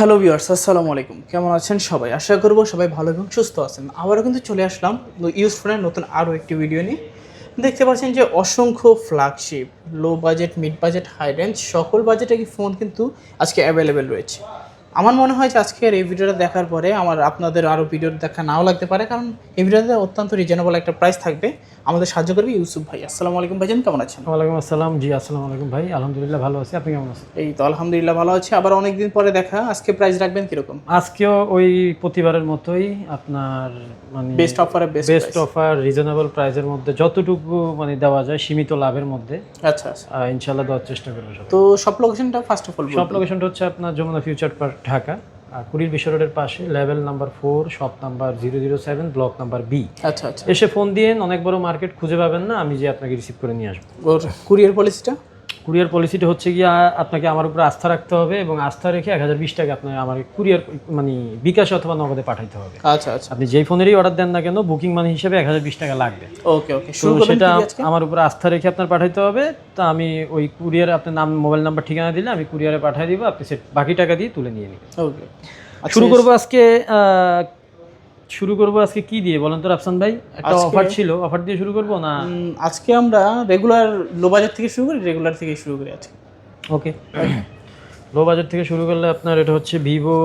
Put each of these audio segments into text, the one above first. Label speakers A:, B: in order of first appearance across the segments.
A: Hello viewers আসসালামু আলাইকুম। কেমন আছেন সবাই? আশা করব সবাই ভালো এবং সুস্থ আছেন। আবারও কিন্তু চলে আসলাম ইউজ ফোনের নতুন আরও একটি ভিডিও নিয়ে। দেখতে পাচ্ছেন যে অসংখ্য flagship low budget mid budget high range সকল বাজেটে কি ফোন কিন্তু আজকে অ্যাভেলেবেল রয়েছে। আমার মনে হয় যে আজকের এই ভিডিওটা দেখার পরে আমার আপনাদের আরও ভিডিও দেখা নাও লাগতে পারে, কারণ এই ভিডিওতে অত্যন্ত রিজনেবল একটা প্রাইস থাকবে। আমাদের সাহায্য করবে ইউসুফ ভাই। আসসালামু আলাইকুম ভাইজান কেমন আছেন?
B: ওয়ালাইকুম আসসালাম। জি আসসালামু আলাইকুম ভাই। আলহামদুলিল্লাহ ভালো আছি। আপনি কেমন আছেন?
A: এই তো আলহামদুলিল্লাহ ভালো আছে। আবার অনেকদিন পরে দেখা। আজকে প্রাইস রাখবেন কীরকম?
B: আজকেও ওই প্রতিবারের মতোই আপনার মানে
A: বেস্ট অফারে বেস্ট
B: অফার রিজনেবল প্রাইসের মধ্যে যতটুকু মানে দেওয়া যায় সীমিত লাভের মধ্যে
A: আচ্ছা আচ্ছা।
B: আহ, ইনশাল্লাহ দেওয়ার চেষ্টা করব
A: তো সব লোকেশনটা ফার্স্ট অফ অল
B: সব লোকেশনটা হচ্ছে আপনার যমুনা ফিউচার পার্ক ঢাকা। কুড়ির বিশ্ব রোডের পাশে level number four shop number zero zero seven block number B.
A: আচ্ছা আচ্ছা।
B: এসে ফোন দিয়ে অনেক বড় মার্কেট খুঁজে পাবেন না আমি যে আপনাকে রিসিভ করে নিয়ে আসব।
A: ওর কুরিয়ার পলিসিটা?
B: কুরিয়ার পলিসিটা হচ্ছে গিয়ে আপনাকে আমার উপর আস্থা রাখতে হবে এবং আস্থা রেখে এক হাজার বিশ টাকা আপনাকে আমার কুরিয়ার মানে বিকাশে অথবা নগদে পাঠাইতে হবে।
A: আচ্ছা আচ্ছা।
B: আপনি যেই ফোনেরই অর্ডার দেন না কেন বুকিং মানি হিসেবে এক হাজার বিশ টাকা লাগবে।
A: ওকে ওকে
B: তো
A: শুরু
B: সেটা আমার উপর আস্থা রেখে আপনার পাঠাইতে হবে। তা আমি ওই কুরিয়ারে আপনার নাম মোবাইল নাম্বার ঠিকানা দিলে আমি কুরিয়ারে পাঠিয়ে দিব আপনি সে বাকি টাকা দিয়ে তুলে নিয়ে নিন
A: ওকে
B: শুরু করব আজকে শুরু করব আজকে কি দিয়ে বলেন তো রাফসান ভাই? একটা অফার ছিল অফার দিয়ে শুরু করব না?
A: আজকে আমরা রেগুলার লো বাজার থেকে শুরু করি রেগুলার থেকে শুরু করি আজকে।
B: ওকে লো বাজার থেকে শুরু করলে আপনার এটা হচ্ছে ভিভো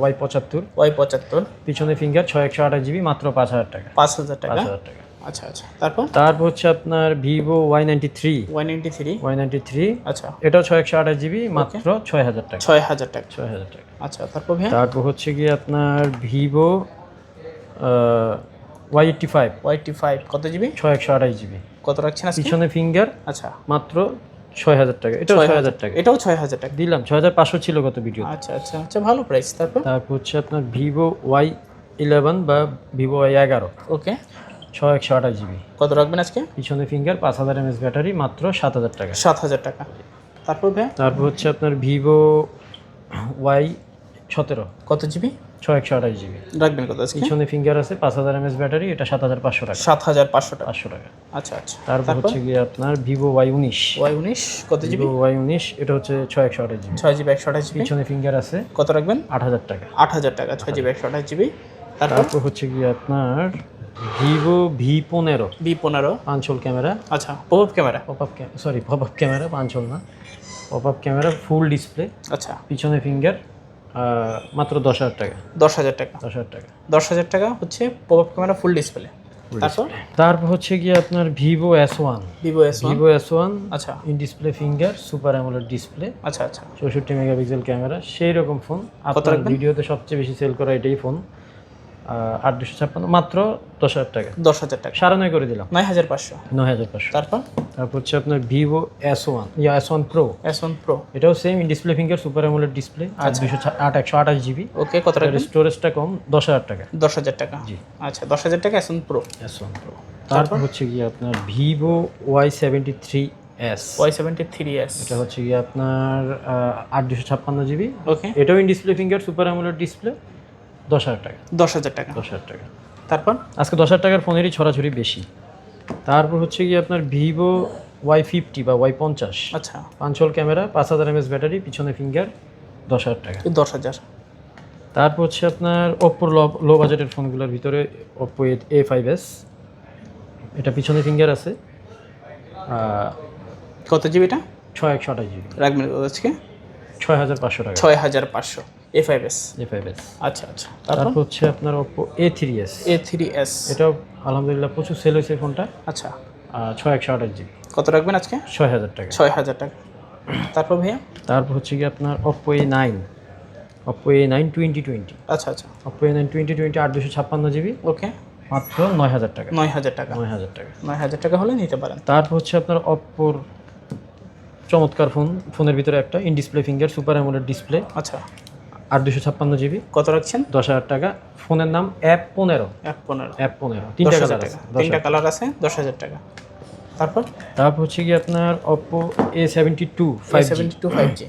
B: ওয়াই পঁচাত্তর।
A: ওয়াই পঁচাত্তর।
B: পিছনে ফিঙ্গার ছয় একশো আঠাশ জিবি মাত্র পাঁচ হাজার টাকা।
A: পাঁচ হাজার টাকা?
B: পাঁচ হাজার টাকা।
A: আচ্ছা আচ্ছা। তারপর?
B: তারপর হচ্ছে আপনার Vivo Y ninety three
A: one ninety three
B: Y ninety three
A: আচ্ছা।
B: এটাও ছয় একশো আঠাশ জিবি মাত্র ছয় হাজার টাকা।
A: ছয় হাজার টাকা।
B: ছয় হাজার টাকা।
A: আচ্ছা তারপর
B: তারপর হচ্ছে গিয়ে আপনার ভিভো ওয়াই এইটটি ফাইভ
A: ওয়াইটি ফাইভ কত জিবি
B: ছয় একশো আঠাশ জিবি
A: কত রাখছেন
B: পিছনে ফিঙ্গার
A: আচ্ছা।
B: মাত্র ছয় হাজার টাকা। এটাও ছয় হাজার টাকা।
A: এটাও ছয় হাজার টাকা।
B: দিলাম ছয় হাজার পাঁচশো ছিল গত ভিডিও
A: আচ্ছা আচ্ছা আচ্ছা ভালো প্রাইস তারপর?
B: তারপর হচ্ছে আপনার ভিভো ওয়াই ইলেভেন বা ভিভো ওয়াই এগারো।
A: ওকে
B: ছয় একশো আঠাশ জিবি
A: কত রাখবেন আজকে?
B: পিছনে ফিঙ্গার পাঁচ হাজার এমএস ব্যাটারি মাত্র সাত হাজার টাকা।
A: সাত হাজার টাকা। তারপর
B: তারপর হচ্ছে আপনার ভিভো ওয়াই সতেরো।
A: কত জিবি
B: ছয় একশো আঠাশ জিবি
A: রাখবেন কত
B: পিছনে ফিঙ্গার আছে পাঁচ হাজার এমএস ব্যাটারি এটা সাত হাজার পাঁচশো টাকা।
A: সাত হাজার পাঁচশো টাকা।
B: পাঁচশো টাকা।
A: আচ্ছা আচ্ছা।
B: তারপর হচ্ছে গিয়ে আপনার ভিভো ওয়াই উনিশ।
A: ওয়াই উনিশ কত জিবি
B: ভিভো ওয়াই উনিশ এটা হচ্ছে ছয় একশো আঠাশ জিবি
A: ছয় জিবি একশো আঠাশ জিবি
B: পিছনে ফিঙ্গার আছে
A: কত রাখবেন?
B: আট হাজার টাকা।
A: আট হাজার টাকা ছয় জিবি একশো আঠাশ জিবি তারপর?
B: হচ্ছে গিয়ে আপনার ভিভো ভি পনেরো।
A: বি পনেরো।
B: পাঁচল ক্যামেরা।
A: আচ্ছা pop camera.
B: Pop up sorry pop up camera পাঁচল না। Pop up camera full display
A: আচ্ছা।
B: পিছনে ফিঙ্গার মাত্র দশ হাজার টাকা।
A: দশ হাজার টাকা।
B: দশ হাজার টাকা।
A: দশ হাজার টাকা হচ্ছে পপআপ ক্যামেরা ফুল ডিসপ্লে তারপর?
B: তারপর হচ্ছে গিয়ে আপনার Vivo S one
A: Vivo S
B: Vivo S one
A: আচ্ছা।
B: In display finger super AMOLED display
A: আচ্ছা আচ্ছা।
B: চৌষট্টি মেগাপিক্সেল ক্যামেরা সেই রকম ফোন আপনার ভিডিওতে সবচেয়ে বেশি সেল করা এটাই ফোন আট দুশো ছাপ্পান্ন মাত্র দশ হাজার টাকা।
A: দশ হাজার টাকা।
B: সাড়ে নয় করে দিলাম।
A: নয় হাজার পাঁচশো।
B: নয় হাজার পাঁচশো।
A: তারপর?
B: তারপর হচ্ছে আপনার Vivo S one yeah S one pro
A: S one pro
B: এটাও same display finger super AMOLED display আর দুশো আট একশো আঠাশ জিবি
A: ওকে কত রাখবেন?
B: স্টোরেজটা কম দশ হাজার টাকা।
A: দশ হাজার টাকা। জি। আচ্ছা দশ হাজার টাকা S one pro
B: S one pro তারপর? হচ্ছে গিয়ে আপনার Vivo Y seventy three S
A: Y seventy three S
B: এটা হচ্ছে গিয়ে আপনার আট দুশো ছাপ্পান্ন জিবি
A: ওকে।
B: এটাও in display finger super AMOLED display দশ হাজার টাকা।
A: দশ হাজার টাকা।
B: দশ হাজার টাকা।
A: তারপর?
B: আজকে দশ হাজার টাকার ফোনেরই ছড়াছড়ি বেশি। তারপর হচ্ছে গিয়ে আপনার ভিভো ওয়াই ফিফটি বা ওয়াই পঞ্চাশ।
A: আচ্ছা।
B: পাঁচল ক্যামেরা পাঁচ হাজার এমএস ব্যাটারি পিছনে ফিঙ্গার দশ হাজার টাকা।
A: দশ হাজার।
B: তারপর হচ্ছে আপনার ওপ্পোর লো লো বাজেটের ফোনগুলোর ভিতরে ওপ্পো এ ফাইভ এস এটা পিছনে ফিঙ্গার আছে।
A: কত জিবি এটা?
B: ছয় একশো আঠাশ জিবি।
A: রাখবেন আজকে?
B: ছয় হাজার পাঁচশো টাকা।
A: ছয় হাজার পাঁচশো। A five S
B: A five S
A: আচ্ছা আচ্ছা। তারপর?
B: হচ্ছে আপনার Oppo A three S
A: A three S
B: এটাও আলহামদুলিল্লাহ প্রচুর সেল হয়েছে ফোনটা
A: আচ্ছা।
B: ছয় একশো আঠাশ জিবি
A: কত রাখবেন আজকে?
B: ছয় হাজার টাকা।
A: ছয় হাজার টাকা। তারপর ভাইয়া?
B: তারপর হচ্ছে কি আপনার A nine A nine twenty twenty
A: আচ্ছা আচ্ছা।
B: এ নাইন টোয়েন্টি টোয়েন্টি আট দুশো ছাপ্পান্ন জিবি
A: ওকে।
B: মাত্র নয় হাজার টাকা।
A: নয় হাজার টাকা।
B: নয় হাজার টাকা।
A: নয় হাজার টাকা হলে নিতে পারেন।
B: তারপর হচ্ছে আপনার অপ্পোর চমৎকার ফোন ফোনের ভিতরে একটা in display finger super AMOLED display
A: আচ্ছা।
B: আট দুশো ছাপ্পান্ন জিবি।
A: কত রাখছেন?
B: দশ হাজার টাকা। ফোনের নাম অ্যাপ পনেরো।
A: এক পনেরো।
B: অ্যাপ পনেরো। তিনটা
A: হাজার
B: কালার
A: টাকা।
B: আছে।
A: তিনটা কালার আছে দশ হাজার টাকা। তারপর?
B: তারপর হচ্ছে কি আপনার Oppo A seventy two five
A: seventy two five G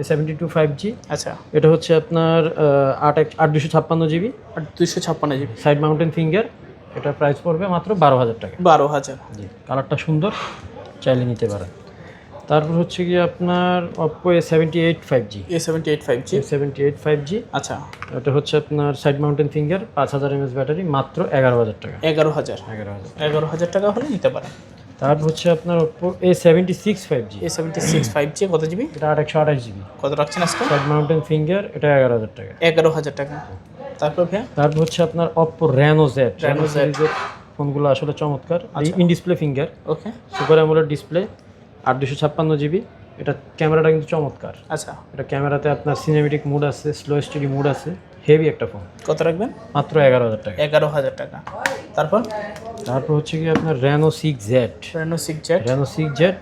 B: A seventy two five G
A: আচ্ছা।
B: এটা হচ্ছে আপনার আট এক আট দুশো ছাপ্পান্ন জিবি।
A: আর দুশো ছাপ্পান্ন জিবি।
B: সাইড মাউন্টেন ফিঙ্গার এটা প্রাইস পড়বে মাত্র বারো হাজার টাকা।
A: বারো হাজার।
B: জি কালারটা সুন্দর। চাইলে নিতে পারেন। তারপর হচ্ছে কি আপনার Oppo A seventy eight five G
A: A seventy eight five G
B: seventy eight five G
A: আচ্ছা।
B: এটা হচ্ছে আপনার সাইড মাউন্টেন ফিঙ্গার পাঁচ হাজার এমএস ব্যাটারি মাত্র এগারো হাজার টাকা।
A: এগারো হাজার।
B: এগারো হাজার।
A: এগারো হাজার টাকা হলে নিতে পারেন।
B: তারপর হচ্ছে আপনার Oppo A seventy six five G
A: A seventy six five G কত জিবি
B: এটা একশো আঠাশ জিবি
A: কত রাখছেন আজকে?
B: সাইড মাউন্টেন ফিঙ্গার এটা এগারো হাজার টাকা।
A: এগারো হাজার টাকা। তারপর ভাইয়া?
B: তারপর হচ্ছে আপনার Oppo Reno Z
A: Reno
B: Reno
A: Z।
B: সিরিজের ফোনগুলো আসলে চমৎকার। In display finger
A: okay
B: super AMOLED display আট দুশো ছাপ্পান্ন জিবি। এটা ক্যামেরাটা কিন্তু চমৎকার।
A: আচ্ছা।
B: এটা ক্যামেরাতে আপনার সিনেমেটিক মুড আছে স্লো স্টেডি মুড আছে হেভি একটা ফোন
A: কত রাখবেন?
B: মাত্র এগারো হাজার টাকা।
A: এগারো হাজার টাকা। তারপর?
B: তারপর হচ্ছে কি আপনার Reno six Z
A: Reno six Z
B: Reno six Z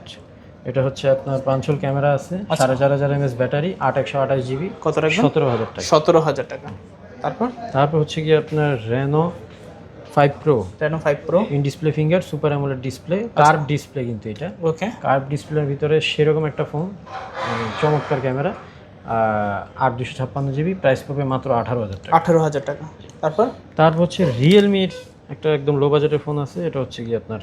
B: এটা হচ্ছে আপনার পাঁচশোল ক্যামেরা আছে সাড়ে চার হাজার এমএস ব্যাটারি আট একশো আঠাশ জিবি
A: কত রাখবেন?
B: সতেরো হাজার টাকা।
A: সতেরো হাজার টাকা। তারপর?
B: তারপর হচ্ছে কি আপনার Reno five pro
A: Reno five pro
B: in display finger super AMOLED display curve display কিন্তু এটা।
A: ওকে
B: কার্ভ ডিসপ্লের ভিতরে সেরকম একটা ফোন চমৎকার ক্যামেরা আট দুশো ছাপ্পান্ন জিবি প্রাইস পড়বে মাত্র আঠারো হাজার টাকা।
A: আঠারো হাজার টাকা। তারপর?
B: তারপর হচ্ছে রিয়েলমির একটা একদম লো বাজেটের ফোন আছে এটা হচ্ছে কি আপনার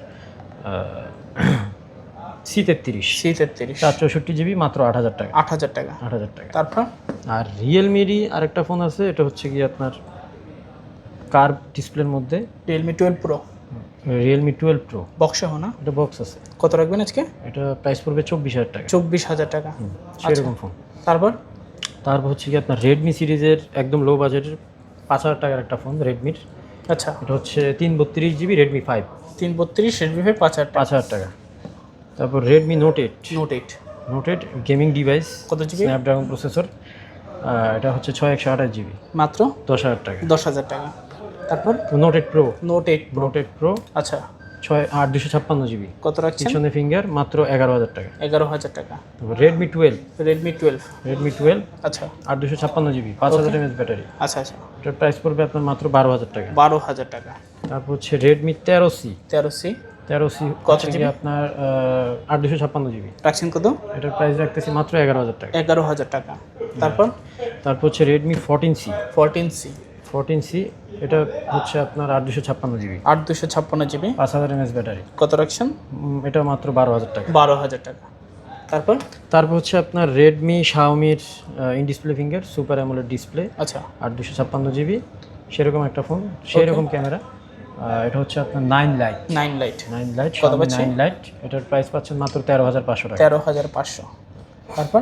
B: সি তেত্রিশ।
A: সি তেত্রিশ।
B: চার চৌষট্টি জিবি মাত্র আট হাজার টাকা।
A: আট হাজার টাকা।
B: আট হাজার টাকা।
A: তারপর?
B: আর রিয়েলমিরই আরেকটা ফোন আছে এটা হচ্ছে কি আপনার কার্ভ ডিসপ্লের মধ্যে?
A: Realme twelve pro
B: Realme twelve pro
A: বক্সে হো না?
B: এটা বক্স আছে।
A: কত রাখবেন আজকে?
B: এটা প্রাইস পড়বে চব্বিশ হাজার টাকা।
A: চব্বিশ হাজার টাকা।
B: সেরকম ফোন
A: তারপর?
B: তারপর হচ্ছে কি আপনার রেডমি সিরিজের একদম লো বাজেটের পাঁচ হাজার টাকার একটা ফোন রেডমির
A: আচ্ছা।
B: এটা হচ্ছে তিন বত্রিশ জিবি রেডমি ফাইভ
A: তিন বত্রিশ রেডমি ফাইভ পাঁচ হাজার টাকা।
B: পাঁচ হাজার টাকা। তারপর Redmi Note eight
A: Note eight
B: Note eight gaming device
A: কত জিবি
B: স্ন্যাপড্রাগন প্রসেসর এটা হচ্ছে ছয় একশো আঠাশ জিবি
A: মাত্র?
B: দশ হাজার টাকা।
A: দশ হাজার টাকা। তারপর?
B: Note eight pro
A: Note eight
B: Note eight pro
A: আচ্ছা।
B: ছয় আট দুশো ছাপ্পান্ন জিবি।
A: কত রাখছেন?
B: পিছনে ফিঙ্গার মাত্র এগারো হাজার টাকা।
A: এগারো হাজার টাকা।
B: তারপর Redmi twelve
A: Redmi twelve
B: Redmi twelve
A: আচ্ছা।
B: আট দুশো ছাপ্পান্ন জিবি পাঁচ হাজার এমএস ব্যাটারি।
A: আচ্ছা আচ্ছা।
B: এটার প্রাইস পড়বে আপনার মাত্র বারো হাজার টাকা।
A: বারো হাজার টাকা।
B: তারপর হচ্ছে রেডমি তেরো সি।
A: তেরো সি।
B: তেরো সি
A: কত
B: গিয়ে আপনার আট দুশো ছাপ্পান্ন জিবি।
A: রাখছেন কত?
B: এটার প্রাইস রাখতেছি মাত্র এগারো হাজার টাকা।
A: এগারো হাজার টাকা। তারপর?
B: তারপর হচ্ছে Redmi fourteen C
A: fourteen C
B: fourteen C এটা হচ্ছে আপনার আট দুশো ছাপ্পান্ন জিবি।
A: আট দুশো ছাপ্পান্ন জিবি?
B: পাঁচ হাজার এমএস ব্যাটারি।
A: কত রাখছেন?
B: এটা মাত্র বারো হাজার টাকা।
A: বারো হাজার টাকা। তারপর?
B: তারপর হচ্ছে আপনার Redmi শাওমির in display finger super AMOLED display
A: আচ্ছা।
B: আট দুশো ছাপ্পান্ন জিবি। সেরকম একটা ফোন সেই রকম ক্যামেরা এটা হচ্ছে আপনার nine light
A: nine light
B: nine light
A: কত?
B: নাইন লাইট এটার প্রাইস পাচ্ছেন মাত্র তেরো হাজার পাঁচশো টাকা।
A: তেরো হাজার পাঁচশো। তারপর?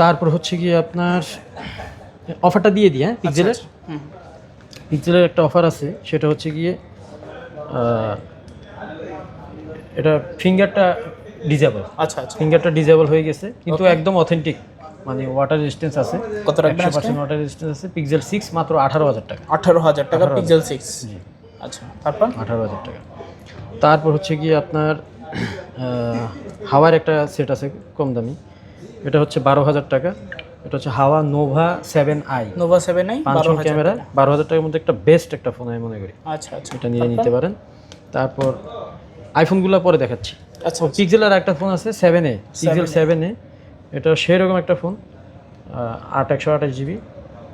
B: তারপর হচ্ছে গিয়ে আপনার অফারটা দিয়ে দিই হ্যাঁ পিক্সেলের
A: হুম।
B: পিক্সেলের একটা অফার আছে সেটা হচ্ছে গিয়ে এটা ফিঙ্গারটা ডিজেবল
A: আচ্ছা আচ্ছা।
B: ফিঙ্গারটা ডিজেবল হয়ে গেছে কিন্তু একদম অথেন্টিক মানে ওয়াটার রেজিস্ট্যান্স আছে
A: কত রাখবেন
B: পার্সেন্ট ওয়াটার রেজিস্ট্যান্স আছে পিক্সেল সিক্স মাত্র আঠারো হাজার টাকা।
A: আঠারো হাজার টাকা পিক্সেল সিক্স আচ্ছা তারপর?
B: আঠারো হাজার টাকা। তারপর হচ্ছে গিয়ে আপনার হাওয়ার একটা সেট আছে কম দামি। এটা হচ্ছে বারো হাজার টাকা। এটা হচ্ছে Huawei Nova seven i.
A: Nova seven i
B: পাঁচশো ক্যামেরা বারো হাজার টাকার মধ্যে একটা বেস্ট একটা ফোন আমি মনে করি।
A: আচ্ছা আচ্ছা।
B: এটা নিয়ে নিতে পারেন। তারপর আইফোনগুলো পরে দেখাচ্ছি।
A: আচ্ছা
B: পিক্সেলের একটা ফোন আছে seven A Pixel seven A এটা সেরকম একটা ফোন আট একশো আঠাশ জিবি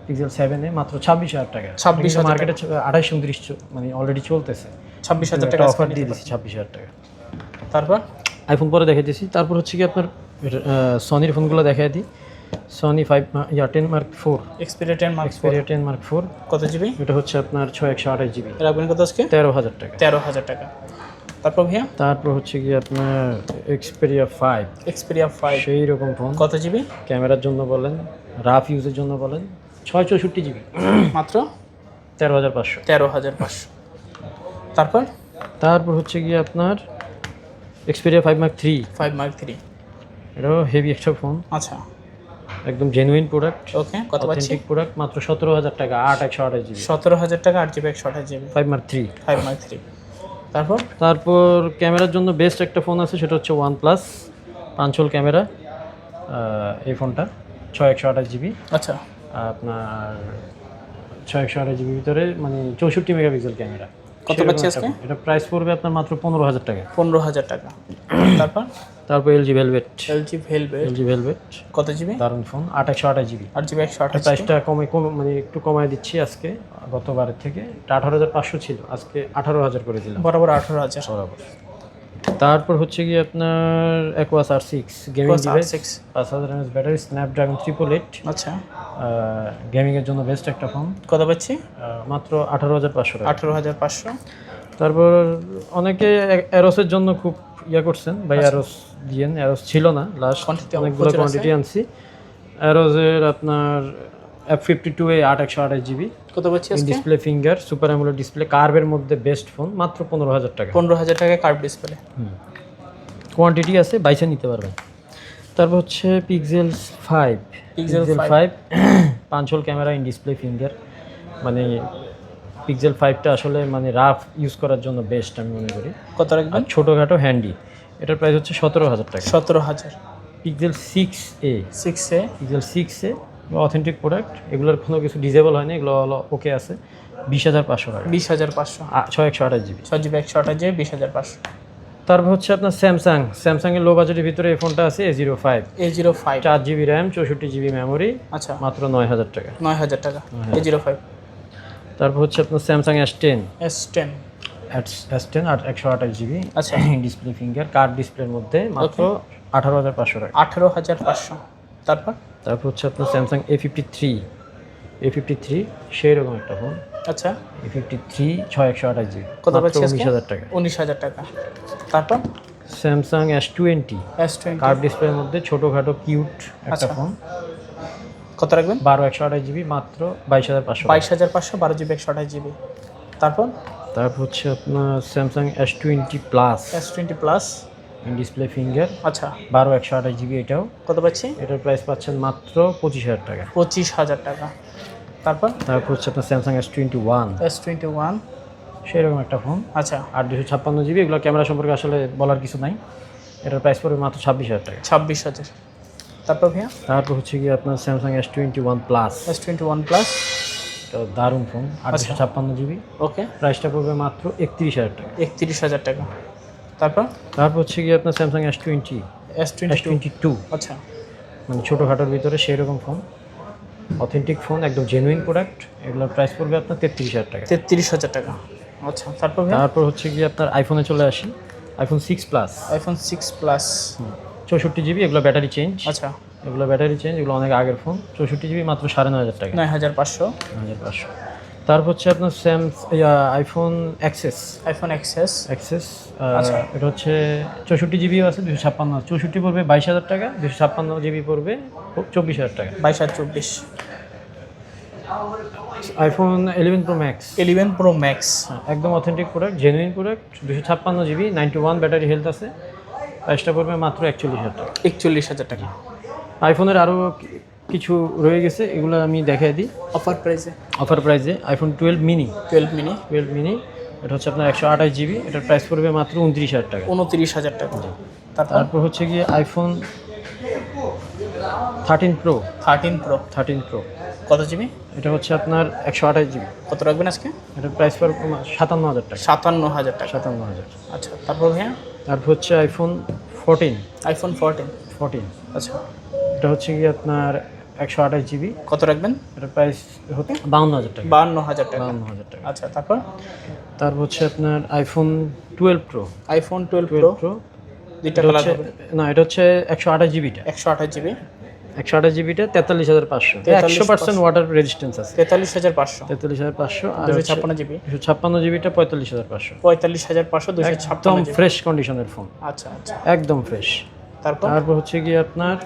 B: পিক্সেল সেভেন মাত্র ছাব্বিশ হাজার টাকা।
A: 26,000
B: মার্কেটে আঠাশ উনত্রিশ মানে অলরেডি চলতেছে।
A: ছাব্বিশ হাজার টাকা
B: অফার দিয়ে দিচ্ছি ছাব্বিশ হাজার টাকা।
A: তারপর?
B: আইফোন পরে দেখে দিয়েছি তারপর হচ্ছে কি আপনার সনির ফোনগুলো দেখাই দিই। সনি ফাইভ ইয়া ten mark four
A: Xperia ten marks
B: Xperia ten mark four
A: কত জিবি
B: এটা হচ্ছে আপনার ছয় একশো আঠাশ জিবি
A: রাখবেন কত আজকে?
B: তেরো হাজার টাকা।
A: তেরো হাজার টাকা। তারপর ভাইয়া?
B: তারপর হচ্ছে কি আপনার এক্সপেরিয়া ফাইভ
A: এক্সপিরিয়া ফাইভ
B: সেই রকম ফোন
A: কত জিবি
B: ক্যামেরার জন্য বলেন রাফ ইউজের জন্য বলেন ছয় চৌষট্টি জিবি
A: মাত্র?
B: তেরো হাজার পাঁচশো।
A: তেরো হাজার পাঁচশো। তারপর?
B: তারপর হচ্ছে গিয়ে আপনার Xperia five mark three
A: five mark three
B: এটাও হেভি একটা ফোন
A: আচ্ছা।
B: একদম জেনুইন প্রোডাক্ট
A: ওকে কত পাচ্ছি?
B: প্রোডাক্ট মাত্র সতেরো হাজার টাকা আট একশো আঠাশ জিবি
A: সতেরো হাজার টাকা আট জিবি একশো আঠাশ GB
B: five mark three
A: five mark three তারপর?
B: তারপর ক্যামেরার জন্য বেস্ট একটা ফোন আছে সেটা হচ্ছে ওয়ান প্লাস পাঁচল ক্যামেরা এই ফোনটা ছয় একশো আঠাশ জিবি
A: আচ্ছা।
B: আপনার ছয় একশো আঠাশ জিবির ভিতরে মানে চৌষট্টি মেগাপিক্সেল ক্যামেরা।
A: কত পাচ্ছি আজকে?
B: এটা প্রাইস পড়বে আপনার মাত্র পনেরো হাজার টাকা।
A: পনেরো হাজার টাকা। তারপর?
B: তারপর LG Velvet
A: LG Velvet
B: LG Velvet
A: কত জিবি
B: দারুণ ফোন একশো আঠাশ জিবি
A: আট জিবি একশো আঠাশ
B: প্রাইসটা কমে কম মানে একটু কমায় দিচ্ছি আজকে গতবারের থেকে। আঠারো হাজার পাঁচশো ছিল আজকে আঠারো হাজার করে দিলাম।
A: বরাবর আঠারো হাজার।
B: বরাবর। তারপর হচ্ছে কি আপনার Aquos R six gaming device
A: R6
B: পাঁচ হাজার MS battery Snapdragon triple eight
A: আচ্ছা।
B: গেমিংয়ের জন্য বেস্ট একটা ফোন
A: কত পাচ্ছি?
B: মাত্র আঠারো হাজার পাঁচশো টাকা।
A: আঠেরো হাজার পাঁচশো।
B: তারপর অনেকে অ্যারোসের জন্য খুব ইয়া করছেন ভাই অ্যারোস দিয়েন অ্যারোস ছিল না লাস্ট অনেকগুলো কোয়ান্টিটি আনছি। অ্যারোসের আপনার এফ ফিফটি টু এ আট একশো আঠাশ জিবি
A: কত পাচ্ছি
B: display finger super AMOLED display কার্ভের মধ্যে বেস্ট ফোন মাত্র পনেরো হাজার টাকা।
A: পনেরো হাজার টাকায় কার্ভ ডিসপ্লে
B: কোয়ান্টিটি আছে বাইসে নিতে পারবেন। তারপর হচ্ছে পিক্সেল ফাইভ পিক্সেল ফাইভ পাঁচ hole camera in display finger মানে পিক্সেল ফাইভটা আসলে মানে রাফ ইউজ করার জন্য বেস্ট আমি মনে করি।
A: কত রাখবেন?
B: ছোটোখাটো হ্যান্ডি এটার প্রাইস হচ্ছে সতেরো হাজার টাকা।
A: সতেরো হাজার।
B: পিক্সেল সিক্স এ
A: সিক্সে
B: Pixel six A authentic product এগুলোর কোনো কিছু ডিজেবল হয়নি এগুলো হলো ওকে আছে। বিশ হাজার পাঁচশো টাকা।
A: বিশ হাজার পাঁচশো।
B: ছয় একশো আঠাশ জিবি
A: ছয় জিবি একশো আঠাশ জিবি বিশ হাজার পাঁচশো।
B: তারপর হচ্ছে আপনার স্যামসাং স্যামসাংয়ের লো বাজেটের ভিতরে এই ফোনটা আছে A zero five
A: A zero five
B: চার জিবি র্যাম চৌষট্টি জিবি মেমোরি
A: আচ্ছা।
B: মাত্র নয় হাজার টাকা।
A: নয় হাজার টাকা। এ জিরো ফাইভ
B: তারপর হচ্ছে আপনার Samsung S ten
A: S ten
B: S ten আর একশো আঠাশ জিবি
A: আচ্ছা।
B: ডিসপ্লে ফিঙ্গার কার্ড ডিসপ্লের মধ্যে মাত্র আঠারো হাজার পাঁচশো টাকা।
A: আঠেরো হাজার পাঁচশো। তারপর?
B: তারপর হচ্ছে আপনার Samsung A fifty three A fifty three সেই রকম একটা ফোন
A: আচ্ছা।
B: ফিফটি থ্রি ছয় একশো আঠাশ জিবি
A: কত পাচ্ছি?
B: উনিশ হাজার টাকা।
A: উনিশ হাজার টাকা। তারপর?
B: Samsung S twenty
A: S twenty
B: curve ডিসপ্লের মধ্যে ছোটোখাটো কিউট একটা
A: আচ্ছা।
B: ফোন।
A: কত রাখবেন?
B: বারো একশো আঠাশ জিবি মাত্র বাইশ হাজার পাঁচশো
A: বাইশ হাজার পাঁচশো বারো জিবি একশো আঠাশ জিবি। তারপর?
B: তারপর হচ্ছে আপনার Samsung S twenty plus
A: S twenty plus
B: display finger
A: আচ্ছা।
B: বারো একশো আঠাশ জিবি এটাও।
A: কত পাচ্ছি?
B: এটার প্রাইস পাচ্ছেন মাত্র পঁচিশ হাজার টাকা।
A: পঁচিশ হাজার টাকা। তারপর?
B: তারপর হচ্ছে আপনার Samsung S twenty one
A: S twenty one
B: সেরকম একটা ফোন
A: আচ্ছা।
B: আর দুশো ছাপ্পান্ন জিবি এগুলো ক্যামেরা সম্পর্কে আসলে বলার কিছু নাই। এটার প্রাইস পড়বে মাত্র ছাব্বিশ হাজার টাকা।
A: ছাব্বিশ হাজার। তারপর ভাইয়া?
B: তারপর হচ্ছে কি আপনার Samsung S twenty one plus
A: S twenty one plus
B: দারুণ ফোন আর দুশো ছাপ্পান্ন জিবি।
A: ওকে।
B: প্রাইসটা পড়বে মাত্র একত্রিশ হাজার টাকা।
A: একত্রিশ হাজার টাকা। তারপর?
B: তারপর হচ্ছে কি আপনার Samsung S twenty
A: S twenty
B: twenty two
A: আচ্ছা।
B: মানে ছোটোখাটোর ভিতরে সেই রকম ফোন অথেন্টিক ফোন একদম জেনুইন প্রোডাক্ট এগুলোর প্রাইস পড়বে আপনার তেত্রিশ হাজার টাকা।
A: তেত্রিশ হাজার টাকা। আচ্ছা তারপর
B: তারপর হচ্ছে কি আপনার আইফোনে চলে আসি। IPhone six plus
A: iPhone six plus
B: চৌষট্টি জিবি এগুলো ব্যাটারি চেঞ্জ
A: আচ্ছা।
B: এগুলো ব্যাটারি চেঞ্জ এগুলো অনেক আগের ফোন চৌষট্টি জিবি মাত্র সাড়ে নয় হাজার টাকা।
A: নয় হাজার পাঁচশো।
B: নয় হাজার পাঁচশো। তারপর হচ্ছে আপনার Sam iPhone XS
A: iPhone XS
B: XS এটা হচ্ছে চৌষট্টি জিবি আছে দুশো ছাপ্পান্ন। চৌষট্টি পড়বে বাইশ হাজার টাকা দুশো ছাপ্পান্ন জিবি পড়বে চব্বিশ হাজার টাকা।
A: বাইশ হাজার চব্বিশ।
B: IPhone eleven Pro Max
A: eleven Pro Max
B: একদম অথেন্টিক প্রোডাক্ট জেনুইন প্রোডাক্ট দুশো ছাপ্পান্ন GB ninety one battery health আছে প্রাইসটা পড়বে মাত্র একচল্লিশ হাজার টাকা।
A: একচল্লিশ হাজার টাকা।
B: আইফোনের আরও কিছু রয়ে গেছে এগুলো আমি দেখাই দিই।
A: অফার প্রাইসে
B: অফার প্রাইসে iPhone twelve mini
A: twelve mini
B: twelve mini এটা হচ্ছে আপনার একশো আঠাশ জিবি এটার প্রাইস পড়বে মাত্র উনত্রিশ হাজার টাকা।
A: উনত্রিশ হাজার টাকা। তারপর?
B: হচ্ছে গিয়ে iPhone thirteen Pro
A: thirteen Pro
B: thirteen Pro
A: কত জিবি
B: এটা হচ্ছে আপনার একশো আঠাশ জিবি
A: কত রাখবেন আজকে?
B: এটার প্রাইস পড়বে সাতান্ন হাজার টাকা।
A: সাতান্ন হাজার টাকা।
B: সাতান্ন হাজার।
A: আচ্ছা তারপর ভাইয়া?
B: তারপর হচ্ছে iPhone fourteen
A: iPhone fourteen
B: fourteen
A: আচ্ছা।
B: এটা হচ্ছে গিয়ে আপনার একশো আঠাশ জিবি।
A: কত রাখবেন?
B: এটার প্রাইস হচ্ছে বাউন্ন হাজার টাকা।
A: বাহান্ন হাজার টাকা।
B: বাউন্ন হাজার টাকা।
A: আচ্ছা তারপর?
B: তারপর হচ্ছে আপনার iPhone twelve Pro
A: iPhone twelve Pro
B: twelve Pro
A: দুইটা কালার
B: হচ্ছে না এটা হচ্ছে একশো আঠাশ জিবিটা।
A: একশো আঠাশ জিবি।
B: একশো আঠাশ জিবিটা তেতাল্লিশ হাজার পাঁচশো।
A: 43,500
B: একশো পার্সেন্ট ওয়াটার রেজিস্ট্যান্স আছে।
A: তেতাল্লিশ হাজার পাঁচশো।
B: তেতাল্লিশ হাজার পাঁচশো। আর
A: ছাপ্পান্ন জিবি।
B: দুশো ছাপ্পান্ন জিবিটা পঁয়তাল্লিশ হাজার পাঁচশো।
A: পঁয়তাল্লিশ হাজার পাঁচশো দুশো
B: একদম
A: ছাপ্পান্ন
B: ফ্রেশ কন্ডিশনের ফোন
A: আচ্ছা আচ্ছা।
B: একদম ফ্রেশ
A: তারপর?
B: তারপর হচ্ছে গিয়ে আপনার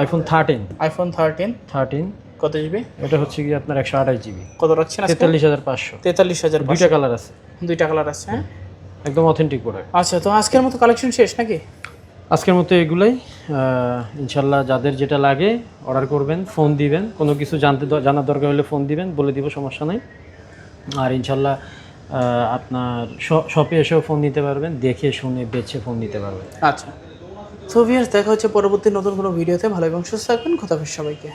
B: iPhone thirteen
A: iPhone thirteen
B: thirteen
A: কত জিবি
B: এটা হচ্ছে গিয়ে আপনার একশো আঠাশ জিবি
A: কত রাখছেন
B: তেতাল্লিশ হাজার পাঁচশো।
A: তেতাল্লিশ হাজার
B: দুইটা কালার আছে।
A: দুইটা কালার আছে হ্যাঁ?
B: একদম অথেন্টিক প্রোডাক্ট
A: আচ্ছা তো আজকের মতো কালেকশন শেষ নাকি?
B: আজকের মতো এগুলাই। ইনশাল্লাহ যাদের যেটা লাগে অর্ডার করবেন ফোন দিবেন। কোনো কিছু জানতে জানার দরকার হলে ফোন দিবেন বলে দিব সমস্যা নেই। আর ইনশাল্লাহ আপনার শপে এসেও ফোন নিতে পারবেন দেখে শুনে বেছে ফোন নিতে পারবেন।
A: আচ্ছা। তো ভিয়ার্স দেখা হচ্ছে পরবর্তী নতুন কোনো ভিডিওতে। ভালো এবং সুস্থ থাকবেন। কথা সবাইকে।